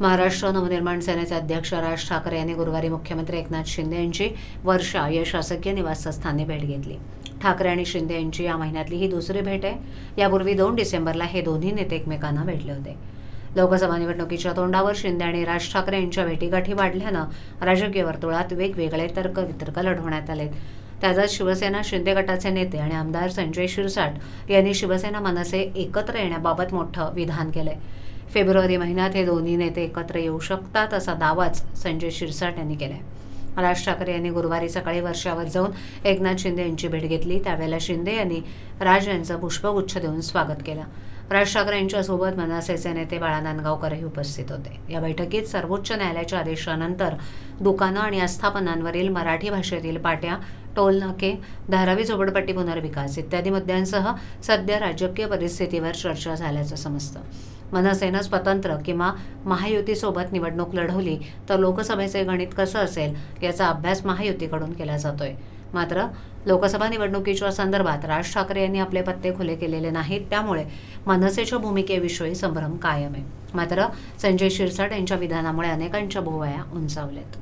महाराष्ट्र नवनिर्माण सेनेचे अध्यक्ष राज ठाकरे यांनी गुरुवारी मुख्यमंत्री एकनाथ शिंदे यांची वर्षा या शासकीय निवासस्थानी भेट घेतली. ठाकरे आणि शिंदे यांची या महिन्यातली ही दुसरी भेट आहे. यापूर्वी दोन डिसेंबरला हे दोन्ही नेते एकमेकांना भेटले होते. लोकसभा निवडणुकीच्या तोंडावर शिंदे आणि राज ठाकरे यांच्या भेटीगाठी वाढल्यानं राजकीय वर्तुळात वेगवेगळे तर्क वितर्क लढवण्यात आलेत त्यातच शिवसेना शिंदे गटाचे नेते आणि आमदार संजय शिरसाट यांनी शिवसेना मनसे एकत्र येण्याबाबत मोठं विधान केलंय. फेब्रुवारी महिन्यात हे दोन्ही नेते एकत्र येऊ शकतात असा दावाच संजय शिरसाट यांनी केला आहे राज ठाकरे यांनी गुरुवारी सकाळी वर्षावर जाऊन एकनाथ शिंदे यांची भेट घेतली. त्यावेळेला शिंदे यांनी राज यांचं पुष्पगुच्छ देऊन स्वागत केलं. राज ठाकरे यांच्यासोबत मनसेचे नेते बाळा नांदगावकरही उपस्थित होते. या बैठकीत सर्वोच्च न्यायालयाच्या आदेशानंतर दुकानं आणि आस्थापनांवरील मराठी भाषेतील पाट्या टोल नाके धारावी झोपडपट्टी पुनर्विकास इत्यादी मुद्द्यांसह सध्या राजकीय परिस्थितीवर चर्चा झाल्याचं समजतं. मनसेनं स्वतंत्र किंवा महायुतीसोबत निवडणूक लढवली तर लोकसभेचे गणित कसं असेल याचा अभ्यास महायुतीकडून केला जातोय. मात्र लोकसभा निवडणुकीच्या संदर्भात राज ठाकरे यांनी आपले पत्ते खुले केलेले नाहीत त्यामुळे मनसेच्या भूमिकेविषयी संभ्रम कायम आहे. मात्र संजय शिरसाट यांच्या विधानामुळे अनेकांच्या भोवया उंचावलेत